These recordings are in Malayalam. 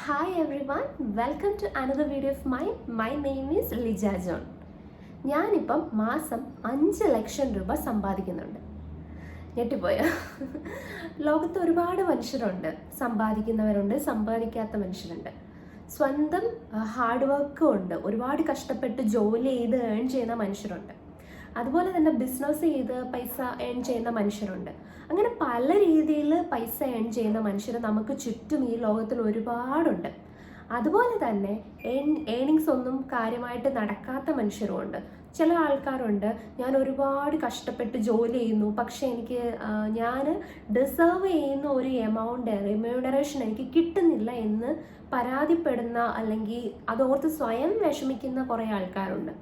Hi everyone welcome to another video of my my name is Lija John ഞാനിപ്പം മാസം അഞ്ച് ലക്ഷം രൂപ സമ്പാദിക്കുന്നുണ്ട്. ഞെട്ടിപ്പോയോ? ലോകത്ത് ഒരുപാട് മനുഷ്യരുണ്ട്. സമ്പാദിക്കുന്നവരുണ്ട് സമ്പാദിക്കാത്ത മനുഷ്യരുണ്ട്. സ്വന്തം ഹാർഡ് വർക്കും ഉണ്ട്. ഒരുപാട് കഷ്ടപ്പെട്ട് ജോലി ചെയ്ത് ഏൺ ചെയ്യുന്ന മനുഷ്യരുണ്ട്. അതുപോലെ തന്നെ ബിസിനസ് ചെയ്ത് പൈസ ഏൺ ചെയ്യുന്ന മനുഷ്യരുണ്ട്. അങ്ങനെ പല രീതിയിൽ പൈസ ഏൺ ചെയ്യുന്ന മനുഷ്യർ നമുക്ക് ചുറ്റും ഈ ലോകത്തിൽ ഒരുപാടുണ്ട്. അതുപോലെ തന്നെ ഏണിങ്സ് ഒന്നും കാര്യമായിട്ട് നടക്കാത്ത മനുഷ്യരുമുണ്ട്. ചില ആൾക്കാരുണ്ട് ഞാൻ ഒരുപാട് കഷ്ടപ്പെട്ട് ജോലി ചെയ്യുന്നു പക്ഷേ എനിക്ക് ഞാൻ ഡിസേർവ് ചെയ്യുന്ന ഒരു എമൗണ്ട് റിമ്യൂണറേഷൻ എനിക്ക് കിട്ടുന്നില്ല എന്ന് പരാതിപ്പെടുന്ന അല്ലെങ്കിൽ അതോർത്ത് സ്വയം വിഷമിക്കുന്ന കുറേ ആൾക്കാരുണ്ട്.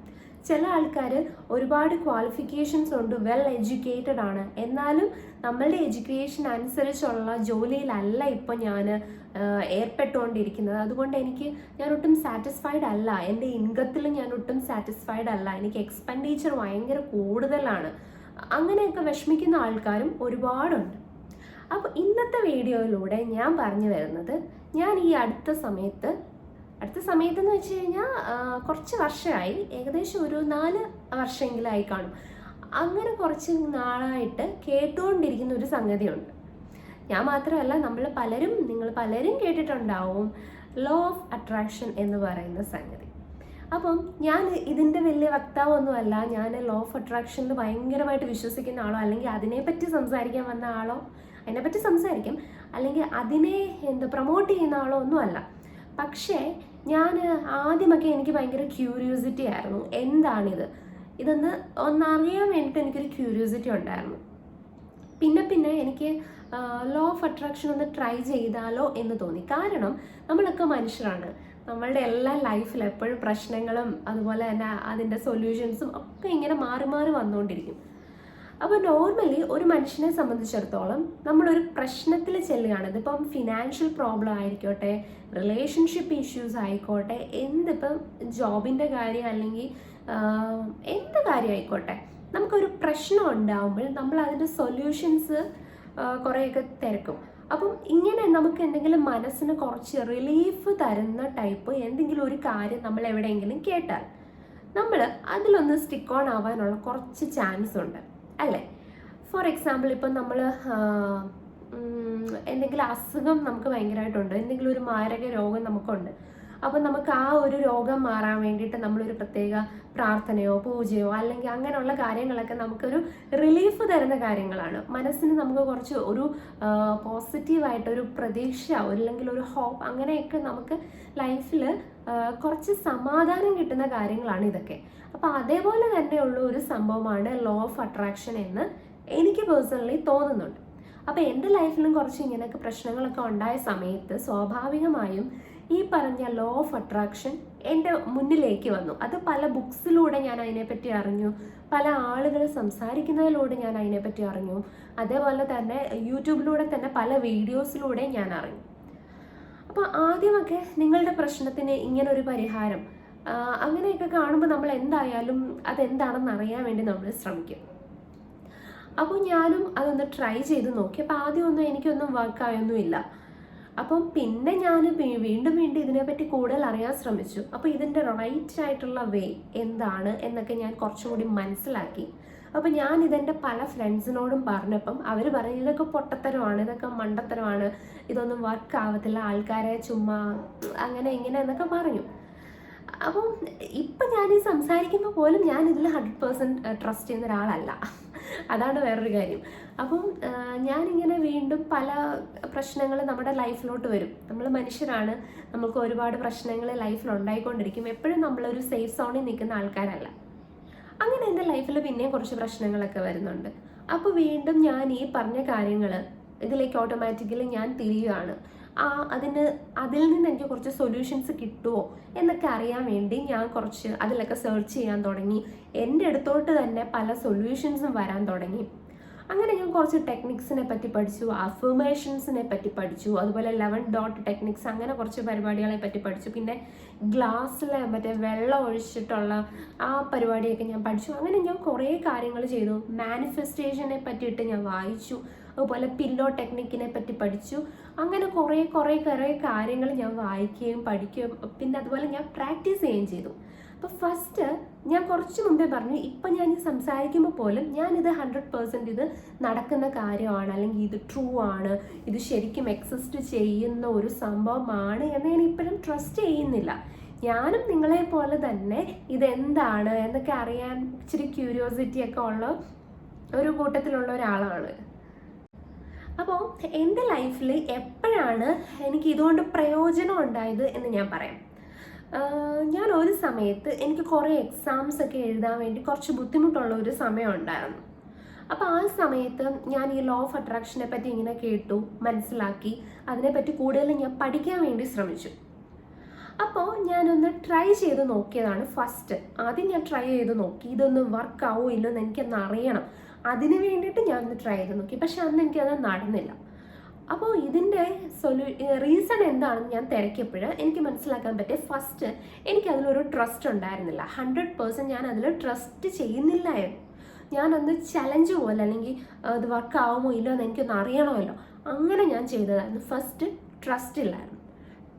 ചില ആൾക്കാർ ഒരുപാട് ക്വാളിഫിക്കേഷൻസ് ഉണ്ട് വെൽ എഡ്യൂക്കേറ്റഡ് ആണ്. എന്നാലും നമ്മളുടെ എഡ്യൂക്കേഷൻ അനുസരിച്ചുള്ള ജോലിയിലല്ല ഇപ്പം ഞാൻ ഏർപ്പെട്ടുകൊണ്ടിരിക്കുന്നത്. അതുകൊണ്ട് എനിക്ക് ഞാൻ ഒട്ടും സാറ്റിസ്ഫൈഡ് അല്ല. എന്റെ ഇൻകത്തിൽ ഞാൻ ഒട്ടും സാറ്റിസ്ഫൈഡ് അല്ല. എനിക്ക് എക്സ്പെൻഡിച്ചർ ഭയങ്കര കൂടുതലാണ്. അങ്ങനെയൊക്കെ വിഷമിക്കുന്ന ആൾക്കാരും ഒരുപാടുണ്ട്. അപ്പോൾ ഇന്നത്തെ വീഡിയോയിലൂടെ ഞാൻ പറഞ്ഞു വരുന്നത് ഞാൻ ഈ അടുത്ത സമയത്ത് അടുത്ത സമയത്ത് എന്ന് വെച്ച് കഴിഞ്ഞാൽ കുറച്ച് വർഷമായി ഏകദേശം ഒരു നാല് വർഷമെങ്കിലായി കാണും. അങ്ങനെ കുറച്ച് നാളായിട്ട് കേട്ടുകൊണ്ടിരിക്കുന്ന ഒരു സംഗതിയുണ്ട്. ഞാൻ മാത്രമല്ല നമ്മൾ പലരും നിങ്ങൾ പലരും കേട്ടിട്ടുണ്ടാവും ലോ ഓഫ് അട്രാക്ഷൻ എന്ന് പറയുന്ന സംഗതി. അപ്പം ഞാൻ ഇതിന്റെ വലിയ വക്താവൊന്നുമല്ല. ഞാൻ ലോ ഓഫ് അട്രാക്ഷനിൽ ഭയങ്കരമായിട്ട് വിശ്വസിക്കുന്ന ആളോ അല്ലെങ്കിൽ അതിനെപ്പറ്റി സംസാരിക്കാൻ വന്ന ആളോ അതിനെപ്പറ്റി സംസാരിക്കും. അല്ലെങ്കിൽ അതിനെ എന്താ പ്രൊമോട്ട് ചെയ്യുന്ന ആളോ ഒന്നുമല്ല. പക്ഷേ ഞാൻ ആദ്യമൊക്കെ എനിക്ക് ഭയങ്കര ക്യൂരിയോസിറ്റി ആയിരുന്നു. എന്താണിത്? ഇതൊന്ന് ഒന്നറിയാൻ വേണ്ടിയിട്ട് എനിക്കൊരു ക്യൂരിയോസിറ്റി ഉണ്ടായിരുന്നു. പിന്നെ പിന്നെ എനിക്ക് ലോ ഓഫ് അട്രാക്ഷൻ ഒന്ന് ട്രൈ ചെയ്താലോ എന്ന് തോന്നി. കാരണം നമ്മളൊക്കെ മനുഷ്യരാണ്. നമ്മളുടെ എല്ലാ ലൈഫിൽ എപ്പോഴും പ്രശ്നങ്ങളും അതുപോലെ തന്നെ അതിന്റെ സൊല്യൂഷൻസും ഒക്കെ ഇങ്ങനെ മാറി മാറി വന്നുകൊണ്ടിരിക്കും. അപ്പോൾ നോർമലി ഒരു മനുഷ്യനെ സംബന്ധിച്ചിടത്തോളം നമ്മളൊരു പ്രശ്നത്തിൽ ചെല്ലുകയാണ്. ഇതിപ്പം ഫിനാൻഷ്യൽ പ്രോബ്ലം ആയിരിക്കോട്ടെ റിലേഷൻഷിപ്പ് ഇഷ്യൂസ് ആയിക്കോട്ടെ എന്തിപ്പം ജോബിന്റെ കാര്യം അല്ലെങ്കിൽ എന്ത് കാര്യം ആയിക്കോട്ടെ. നമുക്കൊരു പ്രശ്നം ഉണ്ടാകുമ്പോൾ നമ്മൾ അതിന്റെ സൊല്യൂഷൻസ് കുറേയൊക്കെ തിരക്കും. അപ്പം ഇങ്ങനെ നമുക്ക് എന്തെങ്കിലും മനസ്സിന് കുറച്ച് റിലീഫ് തരുന്ന ടൈപ്പ് എന്തെങ്കിലും ഒരു കാര്യം നമ്മൾ എവിടെയെങ്കിലും കേട്ടാൽ നമ്മൾ അതിലൊന്ന് സ്റ്റിക്ക് ഓൺ ആവാനുള്ള കുറച്ച് ചാൻസ് ഉണ്ട്. അല്ലേ? ഫോർ എക്സാമ്പിൾ ഇപ്പം നമ്മൾ എന്തെങ്കിലും അസുഖം നമുക്ക് ഭയങ്കരമായിട്ടുണ്ട്. എന്തെങ്കിലും ഒരു മാരക രോഗം നമുക്കുണ്ട്. അപ്പോൾ നമുക്ക് ആ ഒരു രോഗം മാറാൻ വേണ്ടിയിട്ട് നമ്മളൊരു പ്രത്യേക പ്രാർത്ഥനയോ പൂജയോ അല്ലെങ്കിൽ അങ്ങനെയുള്ള കാര്യങ്ങളൊക്കെ നമുക്കൊരു റിലീഫ് തരുന്ന കാര്യങ്ങളാണ്. മനസ്സിന് നമുക്ക് കുറച്ച് ഒരു പോസിറ്റീവായിട്ടൊരു പ്രതീക്ഷ അല്ലെങ്കിൽ ഒരു ഹോപ്പ് അങ്ങനെയൊക്കെ നമുക്ക് ലൈഫിൽ കുറച്ച് സമാധാനം കിട്ടുന്ന കാര്യങ്ങളാണ് ഇതൊക്കെ. അപ്പോൾ അതേപോലെ തന്നെയുള്ള ഒരു സംഭവമാണ് ലോ ഓഫ് അട്രാക്ഷൻ എന്ന് എനിക്ക് പേഴ്സണലി തോന്നുന്നുണ്ട്. അപ്പോൾ എന്റെ ലൈഫിലും കുറച്ച് ഇങ്ങനെയൊക്കെ പ്രശ്നങ്ങളൊക്കെ ഉണ്ടായ സമയത്ത് സ്വാഭാവികമായും ഈ പറഞ്ഞ ലോ ഓഫ് അട്രാക്ഷൻ എന്റെ മുന്നിലേക്ക് വന്നു. അത് പല ബുക്സിലൂടെ ഞാൻ അതിനെപ്പറ്റി അറിഞ്ഞു. പല ആളുകൾ സംസാരിക്കുന്നതിലൂടെ ഞാൻ അതിനെപ്പറ്റി അറിഞ്ഞു. അതേപോലെ തന്നെ യൂട്യൂബിലൂടെ തന്നെ പല വീഡിയോസിലൂടെ ഞാൻ അറിഞ്ഞു. അപ്പോൾ ആദ്യമൊക്കെ നിങ്ങളുടെ പ്രശ്നത്തിന് ഇങ്ങനൊരു പരിഹാരം. അങ്ങനെയൊക്കെ കാണുമ്പോൾ നമ്മൾ എന്തായാലും അതെന്താണെന്ന് അറിയാൻ വേണ്ടി നമ്മൾ ശ്രമിക്കും. അപ്പോൾ ഞാനും അതൊന്ന് ട്രൈ ചെയ്ത് നോക്കി. അപ്പോൾ ആദ്യമൊന്നും എനിക്കൊന്നും വർക്കായൊന്നുമില്ല അപ്പം പിന്നെ ഞാൻ വീണ്ടും വീണ്ടും ഇതിനെപ്പറ്റി കൂടുതൽ അറിയാൻ ശ്രമിച്ചു. അപ്പോൾ ഇതിന്റെ റൈറ്റ് ആയിട്ടുള്ള വേ എന്താണ് എന്നൊക്കെ ഞാൻ കുറച്ചും കൂടി മനസ്സിലാക്കി. അപ്പോൾ ഞാൻ ഇതെന്റെ പല ഫ്രണ്ട്സിനോടും പറഞ്ഞപ്പം അവർ പറഞ്ഞു ഇതൊക്കെ പൊട്ടത്തരമാണ് ഇതൊക്കെ മണ്ടത്തരമാണ്. ഇതൊന്നും വർക്ക് ആവത്തില്ല. ആൾക്കാരെ ചുമ്മാ അങ്ങനെ ഇങ്ങനെ എന്നൊക്കെ പറഞ്ഞു. അപ്പം ഇപ്പം ഞാൻ ഈ സംസാരിക്കുമ്പോൾ പോലും ഞാൻ ഇതിൽ ഹൺഡ്രഡ് പേഴ്സന്റ് ട്രസ്റ്റ് ചെയ്യുന്ന ഒരാളല്ല. അതാണ് വേറൊരു കാര്യം. അപ്പം ഞാനിങ്ങനെ വീണ്ടും പല പ്രശ്നങ്ങൾ നമ്മുടെ ലൈഫിലോട്ട് വരും. നമ്മൾ മനുഷ്യരാണ്. നമുക്ക് ഒരുപാട് പ്രശ്നങ്ങൾ ലൈഫിൽ ഉണ്ടായിക്കൊണ്ടിരിക്കും എപ്പോഴും നമ്മളൊരു സേഫ് സോണിൽ നിൽക്കുന്ന ആൾക്കാരല്ല. അങ്ങനെ എന്റെ ലൈഫിൽ പിന്നെയും കുറച്ച് പ്രശ്നങ്ങളൊക്കെ വരുന്നുണ്ട്. അപ്പോൾ വീണ്ടും ഞാൻ ഈ പറഞ്ഞ കാര്യങ്ങൾ ഇതിലേക്ക് ഓട്ടോമാറ്റിക്കലി ഞാൻ തിരിയുകയാണ് ആ അതിന് അതിൽ നിന്ന് എനിക്ക് കുറച്ച് സൊല്യൂഷൻസ് കിട്ടുമോ എന്നൊക്കെ അറിയാൻ വേണ്ടി ഞാൻ കുറച്ച് അതിലൊക്കെ സെർച്ച് ചെയ്യാൻ തുടങ്ങി. എന്റെ അടുത്തോട്ട് തന്നെ പല സൊല്യൂഷൻസും വരാൻ തുടങ്ങി. അങ്ങനെ ഞാൻ കുറച്ച് ടെക്നിക്സിനെ പറ്റി പഠിച്ചു അഫർമേഷൻസിനെ പറ്റി പഠിച്ചു അതുപോലെ ലെവൻ ഡോട്ട് ടെക്നിക്സ് അങ്ങനെ കുറച്ച് പരിപാടികളെ പറ്റി പഠിച്ചു. പിന്നെ ഗ്ലാസ്സിൽ മറ്റേ വെള്ളം ഒഴിച്ചിട്ടുള്ള ആ പരിപാടിയൊക്കെ ഞാൻ പഠിച്ചു. അങ്ങനെ ഞാൻ കുറേ കാര്യങ്ങൾ ചെയ്തു. മാനിഫെസ്റ്റേഷനെ പറ്റിയിട്ട് ഞാൻ വായിച്ചു. അതുപോലെ പില്ലോ ടെക്നിക്കിനെ പറ്റി പഠിച്ചു. അങ്ങനെ കുറേ കുറേ കുറേ കാര്യങ്ങൾ ഞാൻ വായിക്കുകയും പഠിക്കുകയും പിന്നെ അതുപോലെ ഞാൻ പ്രാക്ടീസ് ചെയ്യുകയും ചെയ്തു. അപ്പോൾ ഫസ്റ്റ് ഞാൻ കുറച്ച് മുമ്പേ പറഞ്ഞു ഇപ്പം ഞാൻ സംസാരിക്കുമ്പോൾ പോലും ഞാനിത് ഹൺഡ്രഡ് പേഴ്സന്റ് ഇത് നടക്കുന്ന കാര്യമാണ് അല്ലെങ്കിൽ ഇത് ട്രൂ ആണ് ഇത് ശരിക്കും എക്സിസ്റ്റ് ചെയ്യുന്ന ഒരു സംഭവമാണ് എന്ന് ഞാൻ ഇപ്പോഴും ട്രസ്റ്റ് ചെയ്യുന്നില്ല. ഞാനും നിങ്ങളെ പോലെ തന്നെ ഇതെന്താണ് എന്നൊക്കെ അറിയാൻ ഇച്ചിരി ക്യൂരിയോസിറ്റി ഒക്കെ ഉള്ള ഒരു കൂട്ടത്തിലുള്ള ഒരാളാണ്. അപ്പോൾ എന്റെ ലൈഫിൽ എപ്പോഴാണ് എനിക്ക് ഇതുകൊണ്ട് പ്രയോജനം ഉണ്ടായത് എന്ന് ഞാൻ പറയാം. ഞാൻ ഒരു സമയത്ത് എനിക്ക് കുറേ എക്സാംസ് ഒക്കെ എഴുതാൻ വേണ്ടി കുറച്ച് ബുദ്ധിമുട്ടുള്ള ഒരു സമയം ഉണ്ടായിരുന്നു. അപ്പോൾ ആ സമയത്ത് ഞാൻ ഈ ലോ ഓഫ് അട്രാക്ഷനെ പറ്റി ഇങ്ങനെ കേട്ടു മനസ്സിലാക്കി അതിനെപ്പറ്റി കൂടുതൽ ഞാൻ പഠിക്കാൻ വേണ്ടി ശ്രമിച്ചു. അപ്പോൾ ഞാനൊന്ന് ട്രൈ ചെയ്ത് നോക്കിയതാണ് ഫസ്റ്റ് ആദ്യം ഞാൻ ട്രൈ ചെയ്ത് നോക്കി ഇതൊന്നും വർക്ക് ആവോ ഇല്ലെന്ന് എനിക്കൊന്ന് അറിയണം. അതിന് വേണ്ടിയിട്ട് ഞാനൊന്ന് ട്രൈ ചെയ്ത് നോക്കി. പക്ഷെ അന്ന് എനിക്കത് നടന്നില്ല. അപ്പോൾ ഇതിന്റെ സൊല്യൂ റീസൺ എന്താണെന്ന് ഞാൻ തിരക്കിയപ്പോൾ എനിക്ക് മനസ്സിലാക്കാൻ പറ്റിയ ഫസ്റ്റ് എനിക്ക് അതിലൊരു ട്രസ്റ്റ് ഉണ്ടായിരുന്നില്ല. ഹൺഡ്രഡ് പേഴ്സന്റ് ഞാൻ അതിൽ ട്രസ്റ്റ് ചെയ്യുന്നില്ലായിരുന്നു. ഞാനൊന്ന് ചലഞ്ച് പോലെ അല്ലെങ്കിൽ അത് വർക്ക് ആവുമോ ഇല്ലോ എന്ന് എനിക്കൊന്ന് അറിയണമല്ലോ. അങ്ങനെ ഞാൻ ചെയ്തതായിരുന്നു. ഫസ്റ്റ് ട്രസ്റ്റ് ഇല്ലായിരുന്നു.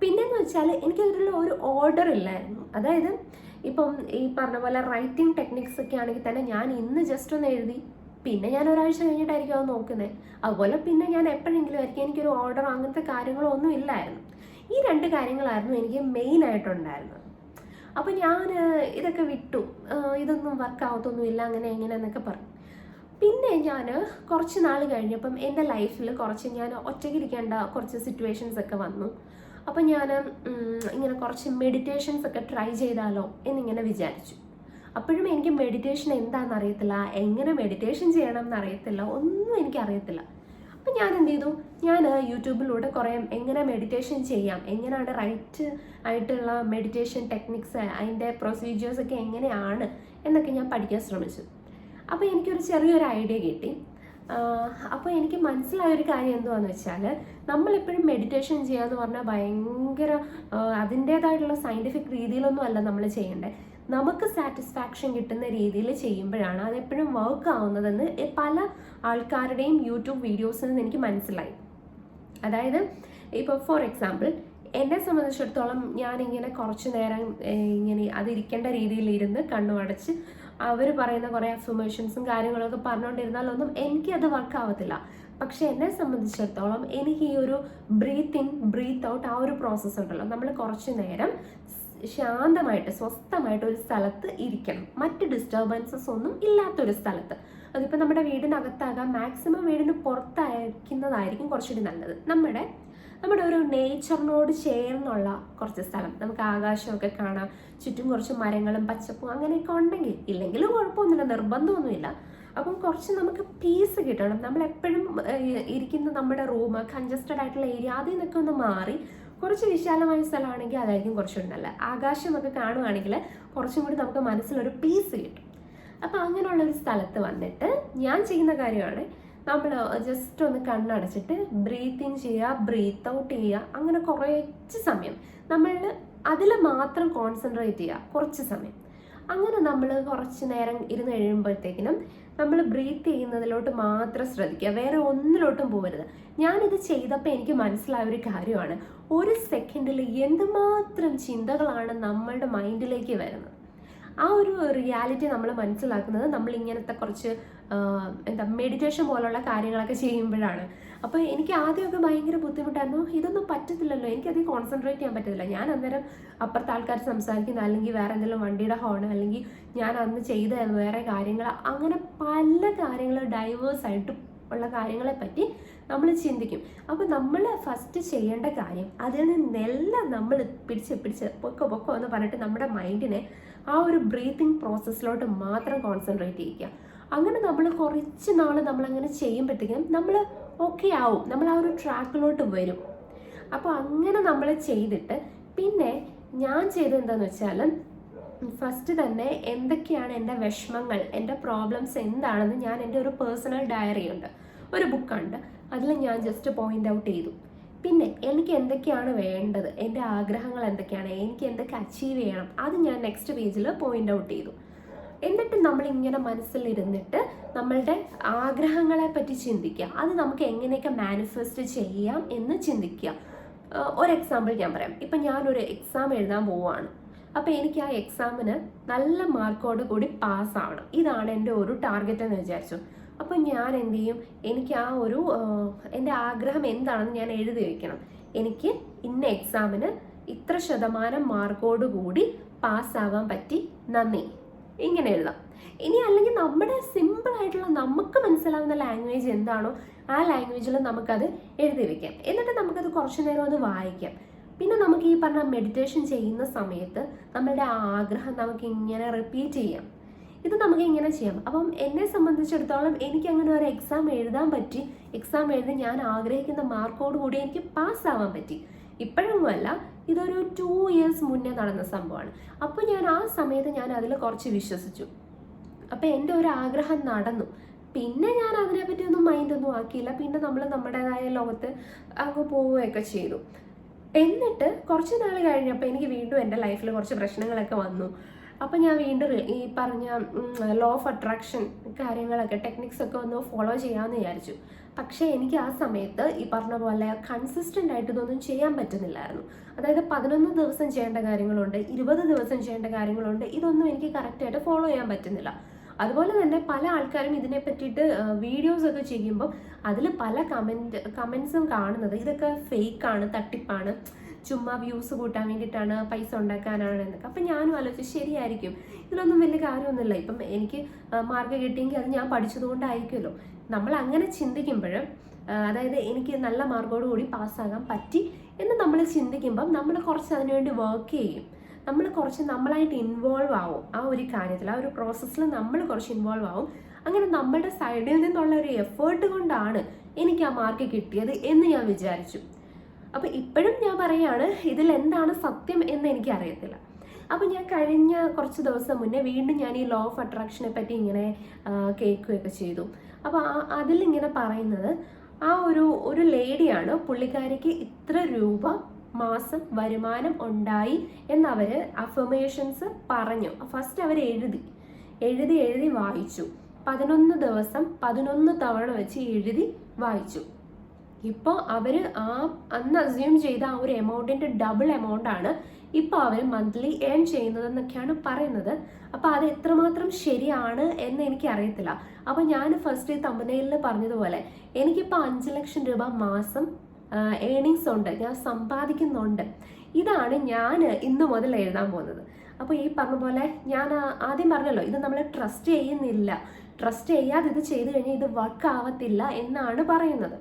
പിന്നെന്ന് വെച്ചാൽ എനിക്കതിലുള്ള ഒരു ഓർഡർ ഇല്ലായിരുന്നു. അതായത് ഇപ്പം ഈ പറഞ്ഞ പോലെ റൈറ്റിംഗ് ടെക്നിക്സ് ഒക്കെ ആണെങ്കിൽ തന്നെ ഞാൻ ഇന്ന് ജസ്റ്റ് ഒന്ന് എഴുതി പിന്നെ ഞാൻ ഒരാഴ്ച കഴിഞ്ഞിട്ടായിരിക്കും അത് നോക്കുന്നത് അതുപോലെ പിന്നെ ഞാൻ എപ്പോഴെങ്കിലും ആയിരിക്കും എനിക്കൊരു ഓർഡർ അങ്ങനത്തെ കാര്യങ്ങളൊന്നും ഇല്ലായിരുന്നു. ഈ രണ്ട് കാര്യങ്ങളായിരുന്നു എനിക്ക് മെയിൻ ആയിട്ടുണ്ടായിരുന്നത്. അപ്പോൾ ഞാൻ ഇതൊക്കെ വിട്ടു. ഇതൊന്നും വർക്ക് ആവത്തൊന്നുമില്ല അങ്ങനെ എങ്ങനെ എന്നൊക്കെ പറഞ്ഞു. പിന്നെ ഞാൻ കുറച്ച് നാൾ കഴിഞ്ഞപ്പം എന്റെ ലൈഫിൽ കുറച്ച് ഞാൻ ഒറ്റയ്ക്കിരിക്കേണ്ട കുറച്ച് സിറ്റുവേഷൻസ് ഒക്കെ വന്നു. അപ്പം ഞാൻ ഇങ്ങനെ കുറച്ച് മെഡിറ്റേഷൻസ് ഒക്കെ ട്രൈ ചെയ്താലോ എന്നിങ്ങനെ വിചാരിച്ചു. അപ്പോഴും എനിക്ക് മെഡിറ്റേഷൻ എന്താണെന്ന് അറിയത്തില്ല എങ്ങനെ മെഡിറ്റേഷൻ ചെയ്യണം എന്ന് അറിയത്തില്ല ഒന്നും എനിക്ക് അറിയത്തില്ല അപ്പം ഞാൻ എന്ത് ചെയ്തു? ഞാൻ യൂട്യൂബിലൂടെ കുറേ എങ്ങനെ മെഡിറ്റേഷൻ ചെയ്യാം എങ്ങനെയാണ് റൈറ്റ് ആയിട്ടുള്ള മെഡിറ്റേഷൻ ടെക്നിക്സ് അതിന്റെ പ്രൊസീജിയേഴ്സ് ഒക്കെ എങ്ങനെയാണ് എന്നൊക്കെ ഞാൻ പഠിക്കാൻ ശ്രമിച്ചു. അപ്പോൾ എനിക്കൊരു ചെറിയൊരു ഐഡിയ കിട്ടി. അപ്പോൾ എനിക്ക് മനസ്സിലായ ഒരു കാര്യം എന്തുവാന്ന് വെച്ചാൽ നമ്മളെപ്പോഴും മെഡിറ്റേഷൻ ചെയ്യുക ചെയ്യാന്ന് പറഞ്ഞാൽ ഭയങ്കര അതിന്റേതായിട്ടുള്ള സയന്റിഫിക് രീതിയിലൊന്നും അല്ല നമ്മൾ ചെയ്യേണ്ടത്. നമുക്ക് സാറ്റിസ്ഫാക്ഷൻ കിട്ടുന്ന രീതിയിൽ ചെയ്യുമ്പോഴാണ് അതെപ്പോഴും വർക്ക് ആവുന്നതെന്ന് പല ആൾക്കാരുടെയും യൂട്യൂബ് വീഡിയോസിൽ നിന്ന് എനിക്ക് മനസ്സിലായി. അതായത് ഇപ്പോൾ ഫോർ എക്സാമ്പിൾ എന്നെ സംബന്ധിച്ചിടത്തോളം ഞാനിങ്ങനെ കുറച്ച് നേരം ഇങ്ങനെ അതിരിക്കേണ്ട രീതിയിൽ ഇരുന്ന് കണ്ണു അടച്ച് അവർ പറയുന്ന കുറേ അഫർമേഷൻസും കാര്യങ്ങളൊക്കെ പറഞ്ഞുകൊണ്ടിരുന്നാലൊന്നും എനിക്കത് വർക്ക് ആവത്തില്ല. പക്ഷെ എന്നെ സംബന്ധിച്ചിടത്തോളം എനിക്ക് ഈ ഒരു ബ്രീത്ത് ഇൻ ബ്രീത്ത് ഔട്ട് ആ ഒരു പ്രോസസ്സ് ഉണ്ടല്ലോ. നമ്മൾ കുറച്ച് നേരം ശാന്തമായിട്ട് സ്വസ്ഥമായിട്ട് ഒരു സ്ഥലത്ത് ഇരിക്കണം. മറ്റ് ഡിസ്റ്റർബൻസസ് ഒന്നും ഇല്ലാത്തൊരു സ്ഥലത്ത്. അതിപ്പോൾ നമ്മുടെ വീടിനകത്താകാം. മാക്സിമം വീടിന് പുറത്തായിരിക്കുന്നതായിരിക്കും കുറച്ചുകൂടി നല്ലത്. നമ്മുടെ നമ്മുടെ ഒരു നേച്ചറിനോട് ചേർന്നുള്ള കുറച്ച് സ്ഥലം. നമുക്ക് ആകാശമൊക്കെ കാണാം. ചുറ്റും കുറച്ച് മരങ്ങളും പച്ചപ്പും അങ്ങനെയൊക്കെ ഉണ്ടെങ്കിൽ ഇല്ലെങ്കിലും കുഴപ്പമൊന്നുമില്ല. നിർബന്ധമൊന്നുമില്ല. അപ്പം കുറച്ച് നമുക്ക് പീസ് കിട്ടണം. നമ്മൾ എപ്പോഴും ഇരിക്കുന്ന നമ്മുടെ റൂം കൺജസ്റ്റഡ് ആയിട്ടുള്ള ഏരിയ അതിൽ നിന്നൊക്കെ ഒന്ന് മാറി കുറച്ച് വിശാലമായ സ്ഥലമാണെങ്കിൽ അതായിരിക്കും കുറച്ചുകൂടി നല്ലത്. ആകാശമൊക്കെ കാണുവാണെങ്കിൽ കുറച്ചും കൂടി നമുക്ക് മനസ്സിലൊരു പീസ് കിട്ടും. അപ്പോൾ അങ്ങനെയുള്ള ഒരു സ്ഥലത്ത് വന്നിട്ട് ഞാൻ ചെയ്യുന്ന കാര്യമാണ് നമ്മൾ ജസ്റ്റ് ഒന്ന് കണ്ണടച്ചിട്ട് ബ്രീത്ത് ഇൻ ചെയ്യുക ബ്രീത്ത് ഔട്ട് ചെയ്യുക. അങ്ങനെ കുറച്ച് സമയം നമ്മൾ അതിൽ മാത്രം കോൺസെൻട്രേറ്റ് ചെയ്യുക. കുറച്ച് സമയം. അങ്ങനെ നമ്മൾ കുറച്ച് നേരം ഇരുന്ന് കഴിയുമ്പോഴത്തേക്കിനും നമ്മൾ ബ്രീത്ത് ചെയ്യുന്നതിലോട്ട് മാത്രം ശ്രദ്ധിക്കുക. വേറെ ഒന്നിലോട്ടും പോകരുത് ഞാനിത് ചെയ്തപ്പോൾ എനിക്ക് മനസ്സിലായ ഒരു കാര്യമാണ്. ഒരു സെക്കൻഡിൽ എന്തുമാത്രം ചിന്തകളാണ് നമ്മളുടെ മൈൻഡിലേക്ക് വരുന്നത്. ആ ഒരു റിയാലിറ്റി നമ്മൾ മനസ്സിലാക്കുന്നത് നമ്മൾ ഇങ്ങനത്തെ കുറച്ച് എന്താ മെഡിറ്റേഷൻ പോലുള്ള കാര്യങ്ങളൊക്കെ ചെയ്യുമ്പോഴാണ്. അപ്പോൾ എനിക്ക് ആദ്യമൊക്കെ ഭയങ്കര ബുദ്ധിമുട്ടായിരുന്നു. ഇതൊന്നും പറ്റത്തില്ലല്ലോ. എനിക്കത് കോൺസെൻട്രേറ്റ് ചെയ്യാൻ പറ്റത്തില്ല. ഞാൻ അന്നേരം അപ്പുറത്തെ ആൾക്കാർ സംസാരിക്കുന്ന അല്ലെങ്കിൽ വേറെ എന്തെങ്കിലും വണ്ടിയുടെ ഹോൺ അല്ലെങ്കിൽ ഞാൻ അന്ന് ചെയ്ത വേറെ കാര്യങ്ങൾ അങ്ങനെ പല കാര്യങ്ങൾ ഡൈവേഴ്സ് ആയിട്ട് ഉള്ള കാര്യങ്ങളെ പറ്റി നമ്മൾ ചിന്തിക്കും. അപ്പോൾ നമ്മൾ ഫസ്റ്റ് ചെയ്യേണ്ട കാര്യം അതിൽ നിന്നെല്ലാം നമ്മൾ പിടിച്ച് പിടിച്ച് പൊക്കോ പൊക്കോ എന്ന് പറഞ്ഞിട്ട് നമ്മുടെ മൈൻഡിനെ ആ ഒരു ബ്രീത്തിങ് പ്രോസസ്സിലോട്ട് മാത്രം കോൺസെൻട്രേറ്റ് ചെയ്യിക്കുക അങ്ങനെ നമ്മൾ കുറച്ച് നാൾ നമ്മളങ്ങനെ ചെയ്യുമ്പോഴത്തേക്കും നമ്മൾ ഓക്കെ ആവും. നമ്മൾ ആ ഒരു ട്രാക്കിലോട്ട് വരും. അപ്പോൾ അങ്ങനെ നമ്മൾ ചെയ്തിട്ട് പിന്നെ ഞാൻ ചെയ്തത് എന്താണെന്ന് വെച്ചാൽ ഫസ്റ്റ് തന്നെ എന്തൊക്കെയാണ് എന്റെ വിഷമങ്ങൾ എന്റെ പ്രോബ്ലംസ് എന്താണെന്ന് ഞാൻ എന്റെ ഒരു പേഴ്സണൽ ഡയറി ഉണ്ട് ഒരു ബുക്കുണ്ട് അതിൽ ഞാൻ ജസ്റ്റ് പോയിന്റ് ഔട്ട് ചെയ്തു. പിന്നെ എനിക്ക് എന്തൊക്കെയാണ് വേണ്ടത് എന്റെ ആഗ്രഹങ്ങൾ എന്തൊക്കെയാണ് എനിക്ക് എന്തൊക്കെ അച്ചീവ് ചെയ്യണം അത് ഞാൻ നെക്സ്റ്റ് പേജിൽ പോയിന്റ് ഔട്ട് ചെയ്തു. എന്നിട്ട് നമ്മൾ ഇങ്ങനെ മനസ്സിലിരുന്നിട്ട് നമ്മളുടെ ആഗ്രഹങ്ങളെ പറ്റി ചിന്തിക്കുക. അത് നമുക്ക് എങ്ങനെയൊക്കെ മാനിഫെസ്റ്റ് ചെയ്യാം എന്ന് ചിന്തിക്കുക. ഒരു എക്സാമ്പിൾ ഞാൻ പറയാം. ഇപ്പം ഞാനൊരു എക്സാം എഴുതാൻ പോവുകയാണ് അപ്പോൾ എനിക്ക് ആ എക്സാമിന് നല്ല മാർക്കോട് കൂടി പാസ്സാവണം ഇതാണ് എന്റെ ഒരു ടാർഗറ്റ് എന്ന് വിചാരിച്ചു. അപ്പോൾ ഞാൻ എന്ത് ചെയ്യും? എനിക്ക് ആ ഒരു എന്റെ ആഗ്രഹം എന്താണെന്ന് ഞാൻ എഴുതി വയ്ക്കണം എനിക്ക് ഇന്ന എക്സാമിന് ഇത്ര ശതമാനം മാർക്കോട് കൂടി പാസ്സാവാൻ പറ്റി. നന്ദി. ഇങ്ങനെ എഴുതാം. ഇനി അല്ലെങ്കിൽ നമ്മുടെ സിമ്പിൾ ആയിട്ടുള്ള നമുക്ക് മനസ്സിലാവുന്ന ലാംഗ്വേജ് എന്താണോ ആ ലാംഗ്വേജിൽ നമുക്കത് എഴുതി വെക്കാം. എന്നിട്ട് നമുക്കത് കുറച്ചു നേരം അത് വായിക്കാം. പിന്നെ നമുക്ക് ഈ പറഞ്ഞ മെഡിറ്റേഷൻ ചെയ്യുന്ന സമയത്ത് നമ്മളുടെ ആഗ്രഹം നമുക്ക് ഇങ്ങനെ റിപ്പീറ്റ് ചെയ്യാം. ഇത് നമുക്ക് ഇങ്ങനെ ചെയ്യാം. അപ്പം എന്നെ സംബന്ധിച്ചിടത്തോളം എനിക്ക് അങ്ങനെ ഒരു എക്സാം എഴുതാൻ പറ്റി. എക്സാം എഴുതി ഞാൻ ആഗ്രഹിക്കുന്ന മാർക്കോട് കൂടി എനിക്ക് പാസ്സാവാൻ പറ്റി. ഇപ്പോഴൊന്നുമല്ല. ഇതൊരു ടു ഇയേഴ്സ് മുന്നേ നടന്ന സംഭവമാണ്. അപ്പോൾ ഞാൻ ആ സമയത്ത് ഞാൻ അതിൽ കുറച്ച് വിശ്വസിച്ചു. അപ്പോൾ എന്റെ ഒരു ആഗ്രഹം നടന്നു. പിന്നെ ഞാൻ അതിനെപ്പറ്റി ഒന്നും മൈൻഡ് ഒന്നും ആക്കിയില്ല. പിന്നെ നമ്മൾ നമ്മുടേതായ ലോകത്ത് അങ്ങ് പോവുകയൊക്കെ ചെയ്തു. എന്നിട്ട് കുറച്ച് നാൾ കഴിഞ്ഞപ്പോൾ എനിക്ക് വീണ്ടും എന്റെ ലൈഫിൽ കുറച്ച് പ്രശ്നങ്ങളൊക്കെ വന്നു. അപ്പം ഞാൻ വീണ്ടും ഈ പറഞ്ഞ ലോ ഓഫ് അട്രാക്ഷൻ കാര്യങ്ങളൊക്കെ ടെക്നിക്സ് ഒക്കെ ഒന്ന് ഫോളോ ചെയ്യാമെന്ന് വിചാരിച്ചു. പക്ഷേ എനിക്ക് ആ സമയത്ത് ഈ പറഞ്ഞ പോലെ കൺസിസ്റ്റന്റ് ആയിട്ട് ഇതൊന്നും ചെയ്യാൻ പറ്റുന്നില്ലായിരുന്നു. അതായത് പതിനൊന്ന് ദിവസം ചെയ്യേണ്ട കാര്യങ്ങളുണ്ട് ഇരുപത് ദിവസം ചെയ്യേണ്ട കാര്യങ്ങളുണ്ട് ഇതൊന്നും എനിക്ക് കറക്റ്റായിട്ട് ഫോളോ ചെയ്യാൻ പറ്റുന്നില്ല. അതുപോലെ തന്നെ പല ആൾക്കാരും ഇതിനെ പറ്റിയിട്ട് വീഡിയോസ് ഒക്കെ ചെയ്യുമ്പോൾ അതിൽ പല കമന്റ് കമൻസും കാണുന്നത് ഇതൊക്കെ ഫേക്കാണ് തട്ടിപ്പാണ്. ചുമ്മാ വ്യൂസ് കൂട്ടാൻ വേണ്ടിയിട്ടാണ് പൈസ ഉണ്ടാക്കാനാണ് എന്നൊക്കെ. അപ്പം ഞാനും ആലോചിച്ചു ശരിയായിരിക്കും. ഇതിലൊന്നും വലിയ കാര്യമൊന്നുമില്ല. ഇപ്പം എനിക്ക് മാർക്ക് കിട്ടിയെങ്കിൽ അത് ഞാൻ പഠിച്ചതുകൊണ്ടായിരിക്കുമല്ലോ. നമ്മൾ അങ്ങനെ ചിന്തിക്കുമ്പോഴും അതായത് എനിക്ക് നല്ല മാർക്കോടുകൂടി പാസ്സാകാൻ പറ്റി എന്ന് നമ്മൾ ചിന്തിക്കുമ്പം നമ്മൾ കുറച്ച് അതിനുവേണ്ടി വർക്ക് ചെയ്യും. നമ്മൾ കുറച്ച് നമ്മളായിട്ട് ഇൻവോൾവ് ആവും ആ ഒരു കാര്യത്തിൽ. ആ ഒരു പ്രോസസ്സിൽ നമ്മൾ കുറച്ച് ഇൻവോൾവ് ആവും. അങ്ങനെ നമ്മളുടെ സൈഡിൽ നിന്നുള്ള ഒരു എഫേർട്ട് കൊണ്ടാണ് എനിക്ക് ആ മാർക്ക് കിട്ടിയത് എന്ന് ഞാൻ വിചാരിച്ചു. അപ്പോൾ ഇപ്പോഴും ഞാൻ പറയാണ് ഇതിൽ എന്താണ് സത്യം എന്ന് എനിക്ക് അറിയത്തില്ല അപ്പോൾ ഞാൻ കഴിഞ്ഞ കുറച്ച് ദിവസം മുന്നേ വീണ്ടും ഞാൻ ഈ ലോ ഓഫ് അട്രാക്ഷനെ പറ്റി ഇങ്ങനെ ആ, കേൾക്കുകയൊക്കെ ചെയ്തു. അപ്പോൾ അതിലിങ്ങനെ പറയുന്നത് ആ ഒരു ഒരു ലേഡിയാണ് പുള്ളിക്കാരിക്ക് ഇത്ര രൂപ മാസം വരുമാനം ഉണ്ടായി എന്നവർ അഫർമേഷൻസ് പറഞ്ഞു. ഫസ്റ്റ് അവർ എഴുതി. എഴുതി എഴുതി വായിച്ചു. പതിനൊന്ന് ദിവസം പതിനൊന്ന് തവണ വെച്ച് എഴുതി വായിച്ചു. ഇപ്പോൾ അവർ ആ അന്ന് അസ്യൂം ചെയ്ത ആ ഒരു എമൗണ്ടിന്റെ ഡബിൾ എമൗണ്ട് ആണ് ഇപ്പോൾ അവർ മന്ത്ലി ഏൺ ചെയ്യുന്നതെന്നൊക്കെയാണ് പറയുന്നത്. അപ്പോൾ അത് എത്രമാത്രം ശരിയാണ് എന്ന് എനിക്ക് അറിയത്തില്ല. അപ്പോൾ ഞാൻ ഫസ്റ്റ് ഈ തമ്പനയിൽ പറഞ്ഞതുപോലെ എനിക്കിപ്പോൾ അഞ്ച് ലക്ഷം രൂപ മാസം ഏണിങ്സ് ഉണ്ട്. ഞാൻ സമ്പാദിക്കുന്നുണ്ട്. ഇതാണ് ഞാൻ ഇന്ന് മുതൽ എഴുതാൻ പോകുന്നത്. അപ്പോൾ ഈ പറഞ്ഞ പോലെ ഞാൻ ആദ്യം പറഞ്ഞല്ലോ ഇത് നമ്മൾ ട്രസ്റ്റ് ചെയ്യുന്നില്ല. ട്രസ്റ്റ് ചെയ്യാതെ ഇത് ചെയ്തു കഴിഞ്ഞാൽ ഇത് വർക്ക് ആവത്തില്ല എന്നാണ് പറയുന്നത്.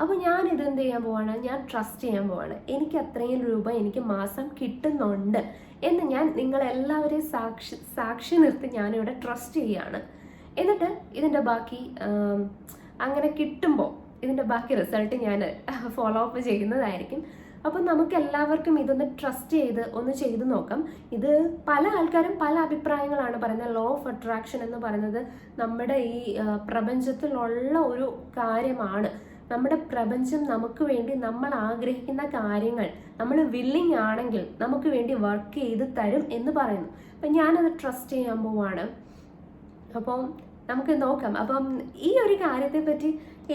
അപ്പോൾ ഞാൻ ഇത് എന്ത് ചെയ്യാൻ പോവാണ്? ഞാൻ ട്രസ്റ്റ് ചെയ്യാൻ പോവാണ്. എനിക്ക് അത്രയും രൂപ എനിക്ക് മാസം കിട്ടുന്നുണ്ട് എന്ന് ഞാൻ നിങ്ങളെല്ലാവരെയും സാക്ഷി സാക്ഷി നിർത്തി ഞാനിവിടെ ട്രസ്റ്റ് ചെയ്യാണ്. എന്നിട്ട് ഇതിന്റെ ബാക്കി അങ്ങനെ കിട്ടുമ്പോൾ ഇതിന്റെ ബാക്കി റിസൾട്ട് ഞാൻ ഫോളോ അപ്പ് ചെയ്യുന്നതായിരിക്കും. അപ്പം നമുക്ക് എല്ലാവർക്കും ഇതൊന്ന് ട്രസ്റ്റ് ചെയ്ത് ഒന്ന് ചെയ്തു നോക്കാം. ഇത് പല ആൾക്കാരും പല അഭിപ്രായങ്ങളാണ് പറയുന്നത്. ലോ ഓഫ് അട്രാക്ഷൻ എന്ന് പറയുന്നത് നമ്മുടെ ഈ പ്രപഞ്ചത്തിലുള്ള ഒരു കാര്യമാണ്. നമ്മുടെ പ്രപഞ്ചം നമുക്ക് വേണ്ടി നമ്മൾ ആഗ്രഹിക്കുന്ന കാര്യങ്ങൾ നമ്മൾ വില്ലിങ് ആണെങ്കിൽ നമുക്ക് വേണ്ടി വർക്ക് ചെയ്ത് തരും എന്ന് പറയുന്നു. അപ്പം ഞാനത് ട്രസ്റ്റ് ചെയ്യാൻ പോവാണ്. അപ്പം നമുക്ക് നോക്കാം. അപ്പം ഈ ഒരു കാര്യത്തെ പറ്റി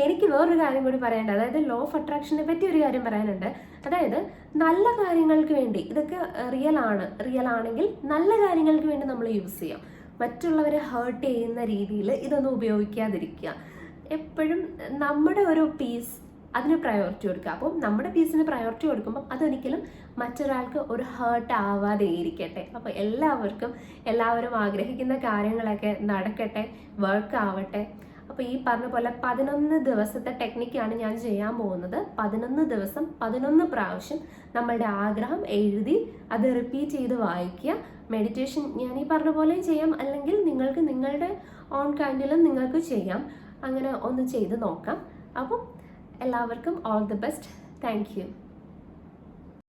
എനിക്ക് വേറൊരു കാര്യം കൂടി പറയാനുണ്ട്. അതായത് ലോ ഓഫ് അട്രാക്ഷനെ പറ്റി ഒരു കാര്യം പറയാനുണ്ട്. അതായത് നല്ല കാര്യങ്ങൾക്ക് വേണ്ടി ഇതൊക്കെ റിയൽ ആണ് റിയൽ ആണെങ്കിൽ നല്ല കാര്യങ്ങൾക്ക് വേണ്ടി നമ്മൾ യൂസ് ചെയ്യാം. മറ്റുള്ളവരെ ഹേർട്ട് ചെയ്യുന്ന രീതിയിൽ ഇതൊന്നും ഉപയോഗിക്കാതിരിക്കുക. എപ്പോഴും നമ്മുടെ ഒരു പീസ് അതിന് പ്രയോറിറ്റി കൊടുക്കുക. അപ്പം നമ്മുടെ പീസിന് പ്രയോറിറ്റി കൊടുക്കുമ്പോൾ അതൊരിക്കലും മറ്റൊരാൾക്ക് ഒരു ഹേർട്ട് ആവാതെ ഇരിക്കട്ടെ. അപ്പോൾ എല്ലാവർക്കും എല്ലാവരും ആഗ്രഹിക്കുന്ന കാര്യങ്ങളൊക്കെ നടക്കട്ടെ വർക്ക് ആവട്ടെ. അപ്പോൾ ഈ പറഞ്ഞ പോലെ പതിനൊന്ന് ദിവസത്തെ ടെക്നിക്കാണ് ഞാൻ ചെയ്യാൻ പോകുന്നത്. പതിനൊന്ന് ദിവസം പതിനൊന്ന് പ്രാവശ്യം നമ്മളുടെ ആഗ്രഹം എഴുതി അത് റിപ്പീറ്റ് ചെയ്ത് വായിക്കുക. മെഡിറ്റേഷൻ ഞാൻ ഈ പറഞ്ഞ പോലെ ചെയ്യാം. അല്ലെങ്കിൽ നിങ്ങൾക്ക് നിങ്ങളുടെ ഓൺ കൈൻഡിലും നിങ്ങൾക്ക് ചെയ്യാം. അങ്ങനെ ഒന്ന് ചെയ്ത് നോക്കാം. അപ്പം എല്ലാവർക്കും ഓൾ ദി ബെസ്റ്റ് താങ്ക്